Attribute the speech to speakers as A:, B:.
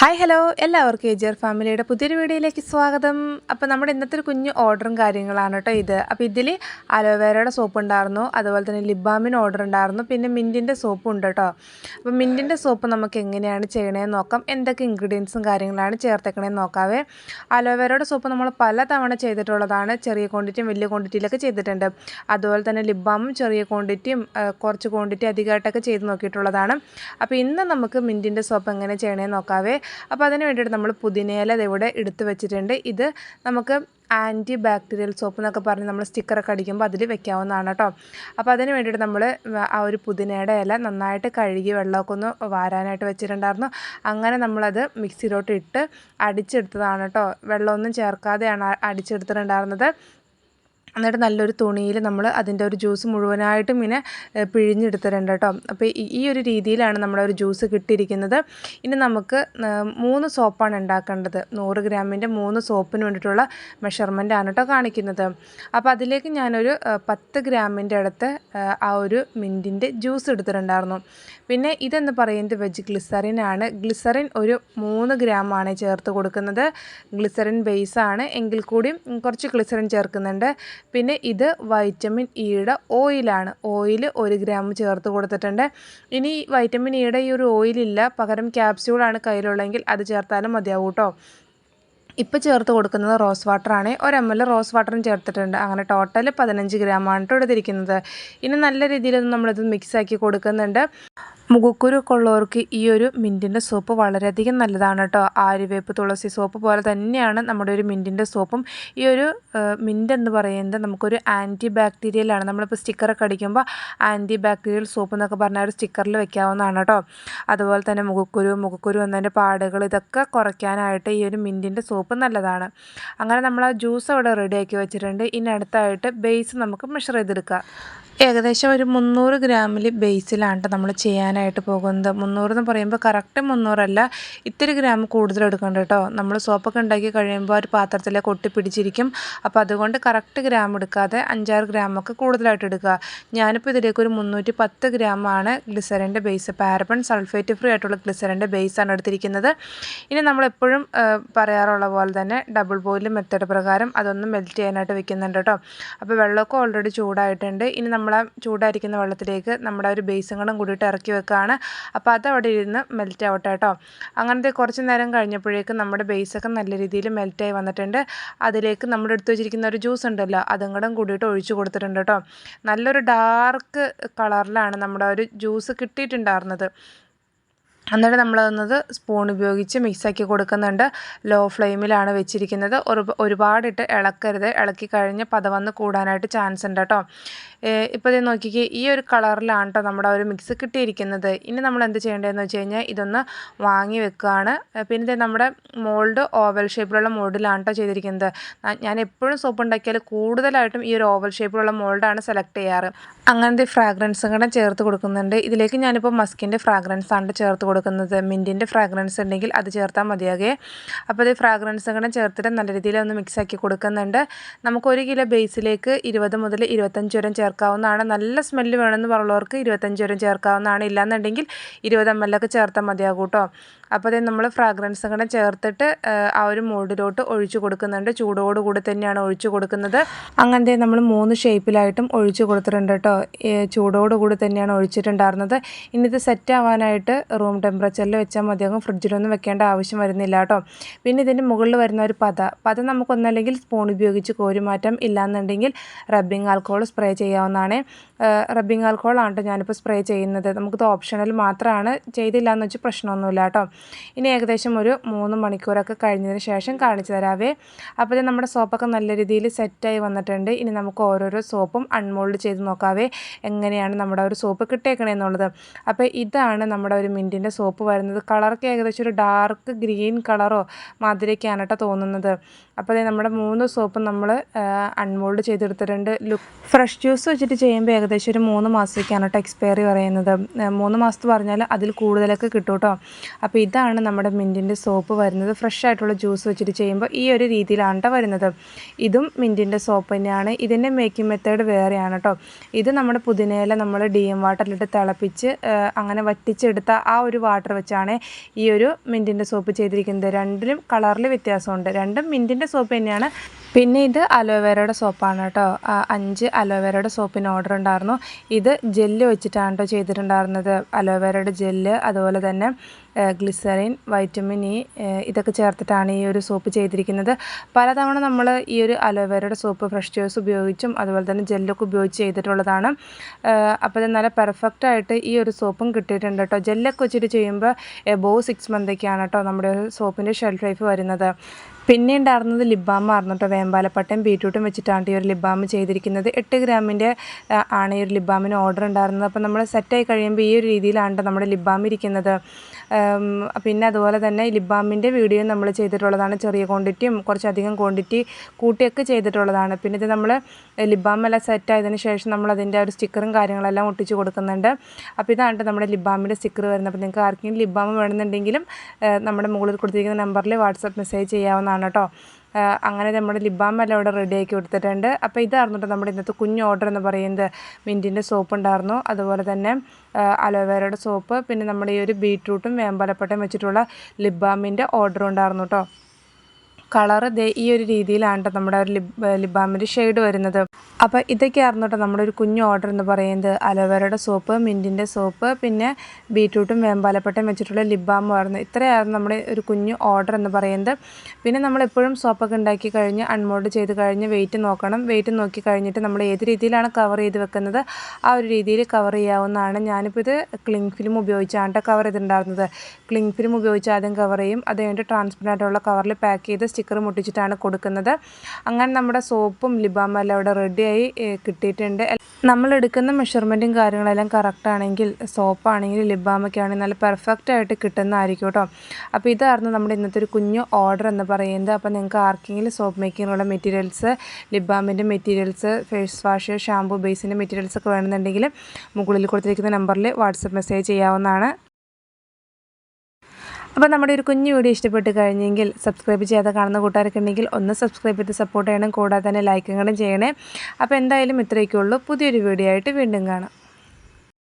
A: Hi hello എല്ലാവർക്കും എജിയർ ഫാമിലിയുടെ പുതിയൊരു വീഡിയോയിലേക്ക് സ്വാഗതം. അപ്പോൾ നമ്മുടെ ഇന്നത്തെ ഒരു കുഞ്ഞ് ഓർഡറും കാര്യങ്ങളാണ് കേട്ടോ ഇത്. അപ്പോൾ ഇതിൽ അലോവേരയുടെ സോപ്പ് ഉണ്ടായിരുന്നു അതുപോലെ തന്നെ ലിബാമിന് ഓർഡർ ഉണ്ടായിരുന്നു പിന്നെ മിന്റിന്റെ സോപ്പും ഉണ്ട് കേട്ടോ. അപ്പോൾ മിന്റിന്റെ സോപ്പ് നമുക്ക് എങ്ങനെയാണ് ചെയ്യണേന്ന് നോക്കാം. എന്തൊക്കെ ഇൻഗ്രീഡിയൻസും കാര്യങ്ങളാണ് ചേർത്തേക്കണേന്ന് നോക്കാവേ. അലോവേരയുടെ സോപ്പ് നമ്മൾ പല തവണ ചെയ്തിട്ടുള്ളതാണ്. ചെറിയ ക്വാണ്ടിറ്റിയും വലിയ ക്വാണ്ടിറ്റിയിലൊക്കെ ചെയ്തിട്ടുണ്ട്. അതുപോലെ തന്നെ ലിബാമും ചെറിയ ക്വാണ്ടിറ്റിയും കുറച്ച് ക്വാണ്ടിറ്റി അധികമായിട്ടൊക്കെ ചെയ്ത് നോക്കിയിട്ടുള്ളതാണ്. അപ്പോൾ ഇന്ന് നമുക്ക് മിന്റിന്റെ സോപ്പ് എങ്ങനെ ചെയ്യണേന്ന് നോക്കാവേ. അപ്പോൾ അതിന് വേണ്ടിയിട്ട് നമ്മൾ പുതിനയില ഇവിടെ എടുത്ത് വെച്ചിട്ടുണ്ട്. ഇത് നമുക്ക് ആന്റി ബാക്ടീരിയൽ സോപ്പ് എന്നൊക്കെ പറഞ്ഞ് നമ്മൾ സ്റ്റിക്കറൊക്കെ അടിക്കുമ്പോൾ അതിൽ വെക്കാവുന്നതാണ് കേട്ടോ. അപ്പോൾ അതിന് വേണ്ടിയിട്ട് നമ്മൾ ആ ഒരു പുതിനയുടെ ഇല നന്നായിട്ട് കഴുകി വെള്ളമൊക്കെ ഒന്ന് വാരാനായിട്ട് വെച്ചിട്ടുണ്ടായിരുന്നു. അങ്ങനെ നമ്മളത് മിക്സിയിലോട്ട് ഇട്ട് അടിച്ചെടുത്തതാണ് കേട്ടോ. വെള്ളമൊന്നും ചേർക്കാതെയാണ് അടിച്ചെടുത്തിട്ടുണ്ടായിരുന്നത്. എന്നിട്ട് നല്ലൊരു തുണിയിൽ നമ്മൾ അതിന്റെ ഒരു ജ്യൂസ് മുഴുവനായിട്ടും ഇങ്ങനെ പിഴിഞ്ഞെടുത്തിട്ടുണ്ട് കേട്ടോ. അപ്പോൾ ഈ ഒരു രീതിയിലാണ് നമ്മുടെ ഒരു ജ്യൂസ് കിട്ടിയിരിക്കുന്നത്. ഇനി നമുക്ക് മൂന്ന് സോപ്പാണ് ഉണ്ടാക്കേണ്ടത്. നൂറ് ഗ്രാമിന്റെ മൂന്ന് സോപ്പിന് വേണ്ടിയിട്ടുള്ള മെഷർമെന്റ് ആണ് കേട്ടോ കാണിക്കുന്നത്. അപ്പോൾ അതിലേക്ക് ഞാനൊരു പത്ത് ഗ്രാമിന്റെ അടുത്ത് ആ ഒരു മിന്റിന്റെ ജ്യൂസ് എടുത്തിട്ടുണ്ടായിരുന്നു. പിന്നെ ഇതെന്ന് പറയുന്നത് വെജ് ഗ്ലിസറിൻ ആണ്. ഗ്ലിസറിൻ ഒരു മൂന്ന് ഗ്രാമാണ് ചേർത്ത് കൊടുക്കുന്നത്. ഗ്ലിസറിൻ ബേസാണ് എങ്കിൽ കൂടിയും കുറച്ച് ഗ്ലിസറിൻ ചേർക്കുന്നുണ്ട്. പിന്നെ ഇത് വൈറ്റമിൻ ഇയുടെ ഓയിലാണ് ഓയിൽ ഒരു ഗ്രാം ചേർത്ത് കൊടുത്തിട്ടുണ്ട്. ഇനി വൈറ്റമിൻ ഇയുടെ ഈ ഒരു ഓയിലില്ല പകരം ക്യാപ്സ്യൂളാണ് കയ്യിലുള്ളതെങ്കിൽ അത് ചേർത്താലും മതിയാവും കേട്ടോ ഇപ്പോൾ ചേർത്ത് കൊടുക്കുന്നത് റോസ് വാട്ടറാണ് ഒരു എം എൽ റോസ് വാട്ടറും ചേർത്തിട്ടുണ്ട്. അങ്ങനെ ടോട്ടൽ പതിനഞ്ച് ഗ്രാമാണ് എടുത്തിരിക്കുന്നത്. ഇനി നല്ല രീതിയിൽ നമ്മളിത് മിക്സാക്കി കൊടുക്കുന്നുണ്ട്. മുഖക്കുരുക്കെ ഉള്ളവർക്ക് ഈ ഒരു മിന്റിന്റെ സോപ്പ് വളരെയധികം നല്ലതാണ് കേട്ടോ. ആര്യവേപ്പ് തുളസി സോപ്പ് പോലെ തന്നെയാണ് നമ്മുടെ ഒരു മിന്റിന്റെ സോപ്പും. ഈ ഒരു മിന്റ് എന്ന് പറയുന്നത് നമുക്കൊരു ആന്റി ബാക്ടീരിയലാണ് നമ്മളിപ്പോൾ സ്റ്റിക്കറൊക്കെ അടിക്കുമ്പോൾ ആന്റി ബാക്ടീരിയൽ സോപ്പ് എന്നൊക്കെ പറഞ്ഞാൽ ഒരു സ്റ്റിക്കറിൽ വെക്കാവുന്നതാണ് കേട്ടോ. അതുപോലെ തന്നെ മുഖക്കുരു മുഖക്കുരു എന്നതിന്റെ പാടുകൾ ഇതൊക്കെ കുറയ്ക്കാനായിട്ട് ഈ ഒരു മിന്റിന്റെ സോപ്പ് നല്ലതാണ്. അങ്ങനെ നമ്മൾ ആ ജ്യൂസ് അവിടെ റെഡിയാക്കി വെച്ചിട്ടുണ്ട്. ഇനി അടുത്തായിട്ട് ബേസ് നമുക്ക് മെഷർ ചെയ്തെടുക്കുക ഏകദേശം ഒരു മുന്നൂറ് ഗ്രാമിൽ ബേസിലാണ് നമ്മൾ ചെയ്യാനായിട്ട് പോകുന്നത്. മുന്നൂറ് എന്ന് പറയുമ്പോൾ കറക്റ്റ് മുന്നൂറല്ല ഇത്തിരി ഗ്രാം കൂടുതൽ എടുക്കേണ്ട കേട്ടോ. നമ്മൾ സോപ്പൊക്കെ ഉണ്ടാക്കി കഴിയുമ്പോൾ ഒരു പാത്രത്തിലേക്ക് ഒട്ടിപ്പിടിച്ചിരിക്കും അപ്പോൾ അതുകൊണ്ട് കറക്റ്റ് ഗ്രാം എടുക്കാതെ അഞ്ചാറ് ഗ്രാമൊക്കെ കൂടുതലായിട്ട് എടുക്കുക. ഞാനിപ്പോൾ ഇതിലേക്ക് ഒരു മുന്നൂറ്റി പത്ത് ഗ്രാമാണ് ഗ്ലിസറിന്റെ ബേസ് പാരബൺ സൾഫേറ്റ് ഫ്രീ ആയിട്ടുള്ള ഗ്ലിസറിന്റെ ബേസാണ് എടുത്തിരിക്കുന്നത്. ഇനി നമ്മളെപ്പോഴും പറയാറുള്ള പോലെ തന്നെ ഡബിൾ ബോയിൽ മെത്തേഡ് പ്രകാരം അതൊന്ന് മെൽറ്റ് ചെയ്യാനായിട്ട് വെക്കുന്നുണ്ട് കേട്ടോ. അപ്പോൾ വെള്ളമൊക്കെ ഓൾറെഡി ചൂടായിട്ടുണ്ട്. ഇനി നമ്മൾ നമ്മൾ ചൂടായിരിക്കുന്ന വെള്ളത്തിലേക്ക് നമ്മുടെ ഒരു ബേസും കൂടെ കൂടിയിട്ട് ഇറക്കി വെക്കുകയാണ് അപ്പോൾ അത് അവിടെ ഇരുന്ന് മെൽറ്റ് ആവട്ടെ കേട്ടോ. അങ്ങനത്തെ കുറച്ച് നേരം കഴിഞ്ഞപ്പോഴേക്കും നമ്മുടെ ബേസൊക്കെ നല്ല രീതിയിൽ മെൽറ്റായി വന്നിട്ടുണ്ട്. അതിലേക്ക് നമ്മൾ എടുത്തു വെച്ചിരിക്കുന്ന ഒരു ജ്യൂസ് ഉണ്ടല്ലോ അതും കൂടെ കൂടിയിട്ട് ഒഴിച്ചു കൊടുത്തിട്ടുണ്ട് കേട്ടോ. നല്ലൊരു ഡാർക്ക് കളറിലാണ് നമ്മുടെ ഒരു ജ്യൂസ് കിട്ടിയിട്ടുണ്ടായിരുന്നത്. എന്നിട്ട് നമ്മളതൊന്നത് സ്പൂൺ ഉപയോഗിച്ച് മിക്സാക്കി കൊടുക്കുന്നുണ്ട്. ലോ ഫ്ലെയിമിലാണ് വെച്ചിരിക്കുന്നത്. ഒരു ഒരുപാടിട്ട് ഇളക്കരുത്. ഇളക്കി കഴിഞ്ഞ് പതവന്ന് കൂടാനായിട്ട് ചാൻസ് ഉണ്ട് കേട്ടോ ഇപ്പോൾ ഇത് നോക്കിക്കേ ഈ ഒരു കളറിലാണ് കേട്ടോ നമ്മുടെ ഒരു മിക്സ് കിട്ടിയിരിക്കുന്നത്. ഇനി നമ്മൾ എന്ത് ചെയ്യേണ്ടതെന്ന് വെച്ച് കഴിഞ്ഞാൽ ഇതൊന്ന് വാങ്ങി വെക്കുകയാണ് പിന്നെ ഇത് നമ്മുടെ മോൾഡ് ഓവൽ ഷേപ്പിലുള്ള മോൾഡിലാണ് കേട്ടോ ചെയ്തിരിക്കുന്നത്. ഞാൻ എപ്പോഴും സോപ്പ് ഉണ്ടാക്കിയാൽ കൂടുതലായിട്ടും ഈ ഒരു ഓവൽ ഷേപ്പിലുള്ള മോൾഡാണ് സെലക്ട് ചെയ്യാറ്. അങ്ങനത്തെ ഫ്രാഗ്രൻസും കൂടെ ചേർത്ത് കൊടുക്കുന്നുണ്ട്. ഇതിലേക്ക് ഞാനിപ്പോൾ മസ്കിന്റെ ഫ്രാഗ്രൻസ് ആണ് ചേർത്ത് കൊടുക്കുന്നത് മിന്റിന്റെ ഫ്രാഗ്രൻസ് ഉണ്ടെങ്കിൽ അത് ചേർത്താൽ മതിയാകെ. അപ്പോൾ ഇത് ഫ്രാഗ്രൻസ് കൂടെ ചേർത്തിട്ട് നല്ല രീതിയിൽ ഒന്ന് മിക്സാക്കി കൊടുക്കുന്നുണ്ട്. നമുക്ക് ഒരു കിലോ ബേസിലേക്ക് ഇരുപത് മുതൽ ഇരുപത്തഞ്ച് വരെ ചേർക്കാവുന്നതാണ്. നല്ല സ്മെല്ല് വേണമെന്ന് പറയുന്നവർക്ക് ഇരുപത്തഞ്ച് വരെ ചേർക്കാവുന്നതാണ്. ഇല്ലാന്നുണ്ടെങ്കിൽ ഇരുപത് എം എൽ ഒക്കെ ചേർത്താൽ മതിയാകും കേട്ടോ. അപ്പോൾ നമ്മൾ ഫ്രാഗ്രൻസ് കൂടെ ചേർത്തിട്ട് ആ ഒരു മോൾഡിലോട്ട് ഒഴിച്ചു കൊടുക്കുന്നുണ്ട്. ചൂടോടുകൂടി തന്നെയാണ് ഒഴിച്ചു കൊടുക്കുന്നത്. അങ്ങനത്തെ നമ്മൾ മൂന്ന് ഷേപ്പിലായിട്ടും ഒഴിച്ചു കൊടുത്തിട്ടുണ്ട് കേട്ടോ ചൂടോടുകൂടി തന്നെയാണ് ഒഴിച്ചിട്ടുണ്ടായിരുന്നത്. ഇനി ഇത് സെറ്റ് ആവാനായിട്ട് റൂം ടെമ്പറേച്ചറിൽ വെച്ചാൽ മതി. മതിയാകും ഫ്രിഡ്ജിലൊന്നും വെക്കേണ്ട ആവശ്യം വരുന്നില്ല കേട്ടോ പിന്നെ ഇതിന്റെ മുകളിൽ വരുന്ന ഒരു പത. പത നമുക്കൊന്നല്ലെങ്കിൽ സ്പൂൺ ഉപയോഗിച്ച് കോരി മാറ്റാം ഇല്ലാന്നുണ്ടെങ്കിൽ റബ്ബിംഗ് ആൽക്കോൾ സ്പ്രേ ചെയ്യാവുന്നതാണ്. റബ്ബിംഗ് ആൽക്കോളാണ് കേട്ടോ ഞാനിപ്പോൾ സ്പ്രേ ചെയ്യുന്നത്. നമുക്കിത് ഓപ്ഷണൽ മാത്രമാണ് ചെയ്തില്ല എന്ന് വെച്ചാൽ പ്രശ്നമൊന്നുമില്ല കേട്ടോ ഇനി ഏകദേശം ഒരു മൂന്ന് മണിക്കൂറൊക്കെ കഴിഞ്ഞതിന് ശേഷം കാണിച്ചു തരാവേ. അപ്പോൾ നമ്മുടെ സോപ്പൊക്കെ നല്ല രീതിയിൽ സെറ്റായി വന്നിട്ടുണ്ട്. ഇനി നമുക്ക് ഓരോരോ സോപ്പും അൺമോൾഡ് ചെയ്ത് നോക്കാവേ. എങ്ങനെയാണ് നമ്മുടെ ഒരു സോപ്പ് കിട്ടിയേക്കണേന്നുള്ളത് അപ്പോൾ ഇതാണ് നമ്മുടെ ഒരു മിന്റിന്റെ സോപ്പ് വരുന്നത്. കളറൊക്കെ ഏകദേശം ഒരു ഡാർക്ക് ഗ്രീൻ കളറോ മാതിരിയൊക്കെയാണ് കേട്ടോ തോന്നുന്നത്. അപ്പോൾ നമ്മുടെ മൂന്ന് സോപ്പ് നമ്മൾ അൺമോൾഡ് ചെയ്തെടുത്തിട്ടുണ്ട്. ലുക്ക് ഫ്രഷ് ജ്യൂസ് വെച്ചിട്ട് ചെയ്യുമ്പോൾ ഏകദേശം ഒരു മൂന്ന് മാസത്തേക്കാണ് കേട്ടോ എക്സ്പയറി പറയുന്നത്. മൂന്ന് മാസത്ത് പറഞ്ഞാൽ അതിൽ കൂടുതലൊക്കെ കിട്ടും കേട്ടോ അപ്പോൾ ഇതാണ് നമ്മുടെ മിന്റിന്റെ സോപ്പ് വരുന്നത്. ഫ്രഷ് ആയിട്ടുള്ള ജ്യൂസ് വെച്ചിട്ട് ചെയ്യുമ്പോൾ ഈ ഒരു രീതിയിലാണ് കേട്ടോ വരുന്നത്. ഇതും മിന്റിന്റെ സോപ്പ് തന്നെയാണ്. ഇതിന്റെ മേക്കിംഗ് മെത്തേഡ് വേറെയാണ് കേട്ടോ ഇത് നമ്മുടെ പുതിനയില നമ്മൾ ഡി എം വാട്ടറിലിട്ട് തിളപ്പിച്ച് അങ്ങനെ വറ്റിച്ചെടുത്ത ആ ഒരു വാട്ടർ വെച്ചാണ് ഈ ഒരു മിന്റിന്റെ സോപ്പ് ചെയ്തിരിക്കുന്നത്. രണ്ടിലും കളറിൽ വ്യത്യാസമുണ്ട്. രണ്ടും മിന്റിന്റെ സോപ്പ് തന്നെയാണ്. പിന്നെ ഇത് അലോവേരയുടെ സോപ്പാണ് കേട്ടോ. അഞ്ച് അലോവേരയുടെ സോപ്പിന് ഓർഡർ ഉണ്ടായിരുന്നു. ഇത് ജെല്ല് വെച്ചിട്ടാണ് കേട്ടോ ചെയ്തിട്ടുണ്ടായിരുന്നത്. അലോവേരയുടെ ജെല്ല് അതുപോലെ തന്നെ ഗ്ലിസറിൻ വൈറ്റമിൻ ഇ ഇതൊക്കെ ചേർത്തിട്ടാണ് ഈ ഒരു സോപ്പ് ചെയ്തിരിക്കുന്നത്. പലതവണ നമ്മൾ ഈ ഒരു അലോവേരയുടെ സോപ്പ് ഫ്രഷ് ജ്യൂസ് ഉപയോഗിച്ചും അതുപോലെ തന്നെ ജെല്ലൊക്കെ ഉപയോഗിച്ച് ചെയ്തിട്ടുള്ളതാണ്. അപ്പോൾ നല്ല പെർഫെക്റ്റ് ആയിട്ട് ഈ ഒരു സോപ്പും കിട്ടിയിട്ടുണ്ട് കേട്ടോ ജെല്ലൊക്കെ വെച്ചിട്ട് ചെയ്യുമ്പോൾ എബോവ് സിക്സ് മന്തൊക്കെയാണ് കേട്ടോ നമ്മുടെ സോപ്പിന്റെ ഷെൽഫ് ലൈഫ് വരുന്നത്. പിന്നെ ഉണ്ടായിരുന്നത് ലിബാം ആയിരുന്നു കേട്ടോ വേമ്പാലപ്പട്ടയും ബീറ്റ്റൂട്ടും വെച്ചിട്ടാണ് ഈ ഒരു ലിബാം ചെയ്തിരിക്കുന്നത്. എട്ട് ഗ്രാമിന്റെ ആണ് ഈ ഒരു ലിബാമിന് ഓർഡർ ഉണ്ടായിരുന്നത്. അപ്പോൾ നമ്മൾ സെറ്റായി കഴിയുമ്പോൾ ഈ ഒരു രീതിയിലാണ് നമ്മുടെ ലിബാം ഇരിക്കുന്നത്. പിന്നെ അതുപോലെ തന്നെ ലിബാമിന്റെ വീഡിയോ നമ്മൾ ചെയ്തിട്ടുള്ളതാണ് ചെറിയ ക്വാണ്ടിറ്റിയും കുറച്ചധികം ക്വാണ്ടിറ്റി കൂട്ടിയൊക്കെ ചെയ്തിട്ടുള്ളതാണ്. പിന്നെ ഇത് നമ്മൾ ലിബാം എല്ലാം സെറ്റ് ശേഷം നമ്മൾ അതിന്റെ ഒരു സ്റ്റിക്കറും കാര്യങ്ങളെല്ലാം ഒട്ടിച്ച് കൊടുക്കുന്നുണ്ട്. അപ്പോൾ ഇതാണ് നമ്മുടെ ലിബാമിന്റെ സ്റ്റിക്കർ വരുന്നത്. അപ്പോൾ നിങ്ങൾക്ക് ആർക്കെങ്കിലും ലിബാമ് വേണമെന്നുണ്ടെങ്കിലും നമ്മുടെ മുകളിൽ കൊടുത്തിരിക്കുന്ന നമ്പറിൽ വാട്സപ്പ് മെസ്സേജ് ചെയ്യാവുന്നതാണ് കേട്ടോ. അങ്ങനെ നമ്മുടെ ലിബാം എല്ലാം ഇവിടെ റെഡി ആക്കി കൊടുത്തിട്ടുണ്ട്. അപ്പോൾ ഇതായിരുന്നു നമ്മുടെ ഇന്നത്തെ കുഞ്ഞ് ഓർഡർ എന്ന് പറയുന്നത്. മിന്റിന്റെ സോപ്പ് ഉണ്ടായിരുന്നു. അതുപോലെ തന്നെ അലോവേരയുടെ സോപ്പ് പിന്നെ നമ്മുടെ ഈ ഒരു ബീട്രൂട്ടും വേമ്പലപ്പട്ടയും വെച്ചിട്ടുള്ള ലിബാമിന്റെ ഓർഡർ ഉണ്ടായിരുന്നു കേട്ടോ കളറ് ദേ ഈ ഒരു രീതിയിലാണ് നമ്മുടെ ഒരു ലിബ് ലിബാമിന്റെ ഷെയ്ഡ് വരുന്നത്. അപ്പോൾ ഇതൊക്കെയായിരുന്നു കേട്ടോ നമ്മുടെ ഒരു കുഞ്ഞു ഓർഡർ എന്ന് പറയുന്നത്. അലോവേരയുടെ സോപ്പ് മിന്റിന്റെ സോപ്പ് പിന്നെ ബീട്രൂട്ടും വേമ്പാലപ്പട്ടയും വെച്ചിട്ടുള്ള ലിബാമുമായിരുന്നു ഇത്രയായിരുന്നു നമ്മുടെ ഒരു കുഞ്ഞു ഓർഡർ എന്ന് പറയുന്നത്. പിന്നെ നമ്മളെപ്പോഴും സോപ്പൊക്കെ ഉണ്ടാക്കി കഴിഞ്ഞ് അൺമോൾഡ് ചെയ്ത് കഴിഞ്ഞ് വെയിറ്റ് നോക്കണം. വെയിറ്റ് നോക്കി കഴിഞ്ഞിട്ട് നമ്മൾ ഏത് രീതിയിലാണ് കവർ ചെയ്ത് വെക്കുന്നത് ആ ഒരു രീതിയിൽ കവർ ചെയ്യാവുന്നതാണ്. ഞാനിപ്പോൾ ഇത് ക്ലിങ് ഫിലിം ഉപയോഗിച്ചാണ് കവർ ചെയ്തിട്ടുണ്ടായിരുന്നത്. ക്ലിങ് ഫിലിം ഉപയോഗിച്ച് ആദ്യം കവർ ചെയ്യും. അത് കഴിഞ്ഞിട്ട് ട്രാൻസ്പെറന്റ് ആയിട്ടുള്ള കവറിൽ പാക്ക് ചെയ്ത് സ്റ്റിക്കർ മുട്ടിച്ചിട്ടാണ് കൊടുക്കുന്നത്. അങ്ങനെ നമ്മുടെ സോപ്പും ലിബാമും എല്ലാം റെഡിയായി കിട്ടിയിട്ടുണ്ട്. നമ്മൾ എടുക്കുന്ന മെഷർമെന്റും കാര്യങ്ങളെല്ലാം കറക്റ്റ് ആണെങ്കിൽ സോപ്പാണെങ്കിൽ ലിബാമൊക്കെ ആണെങ്കിൽ നല്ല പെർഫെക്റ്റ് ആയിട്ട് കിട്ടുന്നതായിരിക്കും കേട്ടോ. അപ്പോൾ ഇതായിരുന്നു നമ്മുടെ ഇന്നത്തെ ഒരു കുഞ്ഞു ഓർഡർ എന്ന് പറയുന്നത്. അപ്പോൾ നിങ്ങൾക്ക് ആർക്കെങ്കിലും സോപ്പ് മേക്കിങ്ങിനുള്ള മെറ്റീരിയൽസ് ലിബാമിന്റെ മെറ്റീരിയൽസ് ഫേസ് വാഷ് ഷാമ്പു ബേസിന്റെ മെറ്റീരിയൽസ് ഒക്കെ വേണമെന്നുണ്ടെങ്കിൽ മുകളിൽ കൊടുത്തിരിക്കുന്ന നമ്പറിൽ വാട്സപ്പ് മെസ്സേജ് ചെയ്യാവുന്നതാണ്. അപ്പോൾ നമ്മുടെ ഒരു കുഞ്ഞു വീഡിയോ ഇഷ്ടപ്പെട്ട് കഴിഞ്ഞെങ്കിൽ സബ്സ്ക്രൈബ് ചെയ്യാതെ കാണുന്ന കൂട്ടുകാരൊക്കെ ഉണ്ടെങ്കിൽ ഒന്ന് സബ്സ്ക്രൈബ് ചെയ്ത് സപ്പോർട്ട് ചെയ്യണം. കൂടാതെ തന്നെ ലൈക്കും ചെയ്യണേ. അപ്പോൾ എന്തായാലും ഇത്രയൊക്കെ ഉള്ളൂ. പുതിയൊരു വീഡിയോ ആയിട്ട് വീണ്ടും കാണാം.